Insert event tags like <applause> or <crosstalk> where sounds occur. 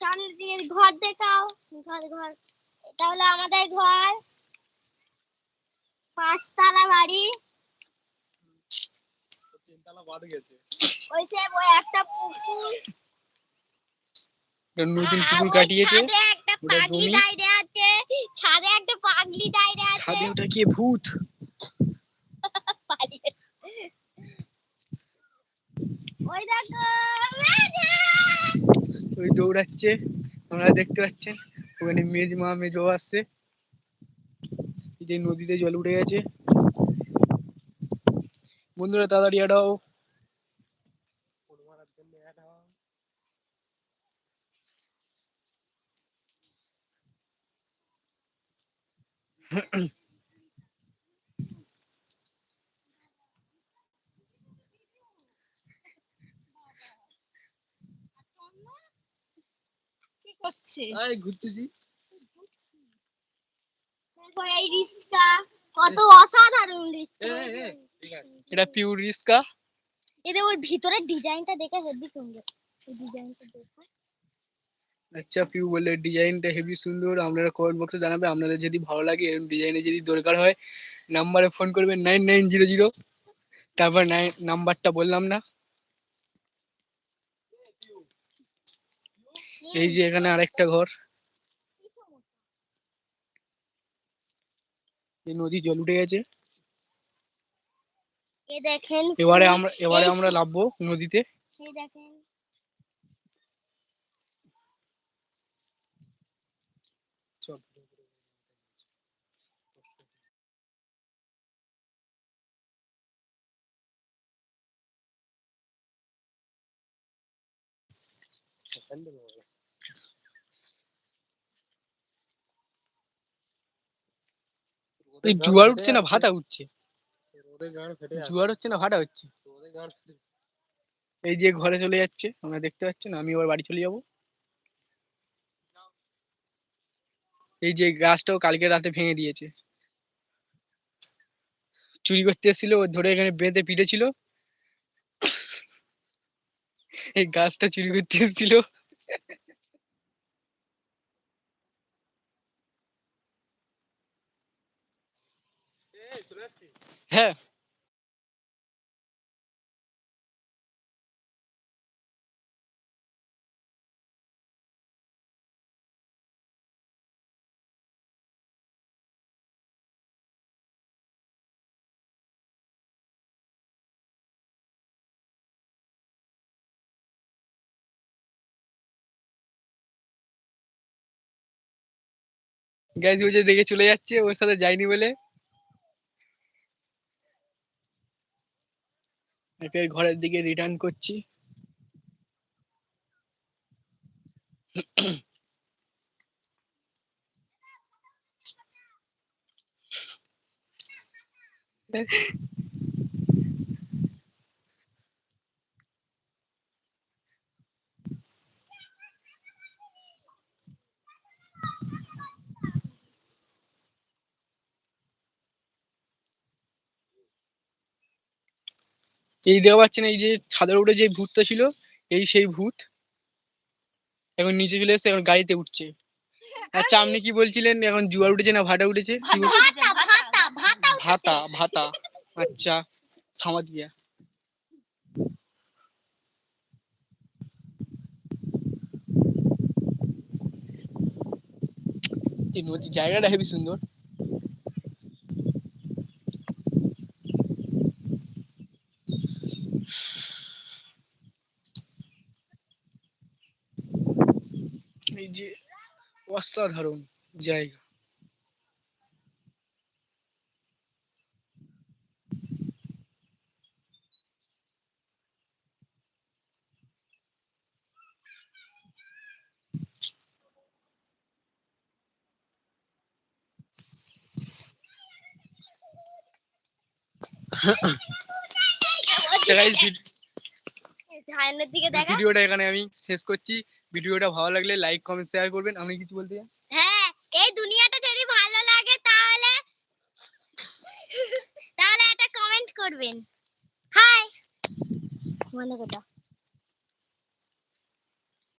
সামনের দিকে ঘর দেখাও। ঘর ঘর। এটা হলো আমাদের ঘর। পাঁচতলা বাড়ি। তিনতলা বাদ গেছে। ওই যে ওই একটা পুকুর। নতুন পুকুর কাটিয়েছে। একটা পাগলি। আছে। ছাদে একটা পাগলি আছে। ছাদে ওটা কি ভূত? <laughs> ওই দেখো! ওই দৌড়াচ্ছে। আপনারা দেখতে পাচ্ছেন, ওখানে মেজ মা, মেজো আসছে। এই যে নদীতে জল উঠে গেছে। বন্ধুরা, তাড়াতাড়ি এটাও কি করছে? ঘুরতেছি দেখো এই রিস্কা কত অসাধারণ রিস্কা। এটা পিউর রিস্কা? এদের ওর ভিতরের ডিজাইনটা দেখে হেভি সুন্দর। এই ডিজাইনটা দেখো। আচ্ছা পিউ বলে ডিজাইনটা হেভি সুন্দর। আপনারা কমেন্ট বক্সে জানাবে। আপনাদের যদি ভালো লাগে এরকম ডিজাইনে যদি দরকার হয় নাম্বারে ফোন করবেন নাইন নাইন জিরো জিরো তারপর নাইন নাম্বারটা বললাম না। এই যে এখানে আরেকটা ঘর। এই নদী জল উঠে গেছে। দেখেন এবারে আমরা এবারে আমরা লাভবো নদীতে। দেখেন। এই জোয়ার উঠছে না ভাটা উঠছে জোয়ার হচ্ছে না ভাটা হচ্ছে। এই যে ঘরে চলে যাচ্ছে আমরা দেখতে পাচ্ছেন আমি এবার বাড়ি চলে যাব। এই যে গাছটাও কালকে রাতে ভেঙে দিয়েছে। চুরি করতে এসেছিল ও ধরে এখানে বেঁধে পিটে ছিল এই গাছটা চুরি করতে এসেছিল। হ্যাঁ গ্যাস বুঝে দেখে চলে যাচ্ছে ওর সাথে যাইনি বলে ফের ঘরের দিকে রিটার্ন করছি। এই দেখতে পাচ্ছেন এই যে ছাদের উপরে যে ভূতটা ছিল এই সেই ভূত এখন নিচে চলে এসে এখন গাড়িতে উঠছে। আচ্ছা আপনি কি বলছিলেন? এখন জুয়ার উঠেছে না ভাটা উঠেছে? ভাতা ভাতা ভাতা ভাতা ভাতা আচ্ছা সমাজ গিয়া। নদীর জায়গাটা হেবি সুন্দর। এই যে অসাধারণ জায়গা আচ্ছা guys, vid- ধানের দিকে দেখা ভিডিওটা এখানে আমি শেষ করছি ভিডিওটা ভালো লাগলে লাইক কমেন্ট শেয়ার করবেন। আমি কিছু বলতে চাই? হ্যাঁ এই দুনিয়াটা যদি ভালো লাগে তাহলে তাহলে একটা কমেন্ট করবেন। হাই মনে কথা